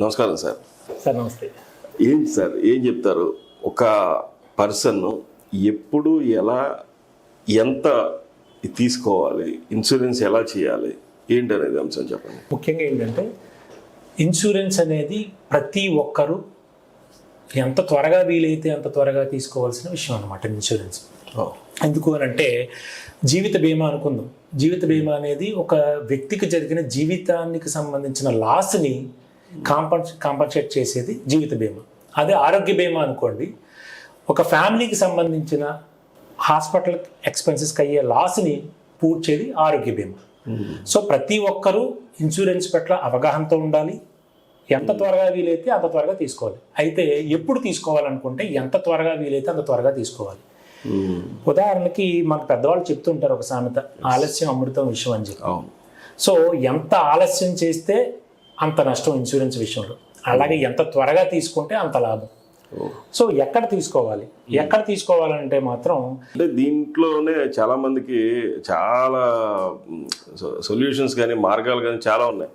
నమస్కారం sir. Sir నమస్తే. ఏంటి సార్ ఏం చెప్తారు? ఒక పర్సన్ ఎప్పుడు ఎలా ఎంత తీసుకోవాలి ఇన్సూరెన్స్ ఎలా చేయాలి ఏంటి అనేది అంశం చెప్పండి. ముఖ్యంగా ఏంటంటే ఇన్సూరెన్స్ అనేది ప్రతి ఒక్కరూ ఎంత త్వరగా వీలైతే అంత త్వరగా తీసుకోవాల్సిన విషయం అనమాట ఇన్సూరెన్స్. ఎందుకు అని అంటే జీవిత బీమా అనుకుందాం. జీవిత బీమా అనేది ఒక వ్యక్తికి జరిగిన జీవితానికి సంబంధించిన లాస్ని కాంపన్ కాంపన్సేట్ చేసేది జీవిత బీమా. అదే ఆరోగ్య బీమా అనుకోండి. ఒక ఫ్యామిలీకి సంబంధించిన హాస్పిటల్ ఎక్స్పెన్సెస్కి అయ్యే లాస్ని పూడ్చేది ఆరోగ్య బీమా. సో ప్రతి ఒక్కరూ ఇన్సూరెన్స్ పట్ల అవగాహనతో ఉండాలి. ఎంత త్వరగా వీలైతే అంత త్వరగా తీసుకోవాలి. అయితే ఎప్పుడు తీసుకోవాలనుకుంటే ఎంత త్వరగా వీలైతే అంత త్వరగా తీసుకోవాలి. ఉదాహరణకి మాకు పెద్దవాళ్ళు చెప్తుంటారు ఒక సామెత ఆలస్యం అమృతం విషయం అని చెప్పి. సో ఎంత ఆలస్యం చేస్తే అంత నష్టం ఇన్సూరెన్స్ విషయంలో. అలాగే ఎంత త్వరగా తీసుకుంటే అంత లాభం. సో ఎక్కడ తీసుకోవాలి? ఎక్కడ తీసుకోవాలంటే మాత్రం అంటే దీంట్లోనే చాలా మందికి చాలా సొల్యూషన్స్ కానీ మార్గాలు కానీ చాలా ఉన్నాయి.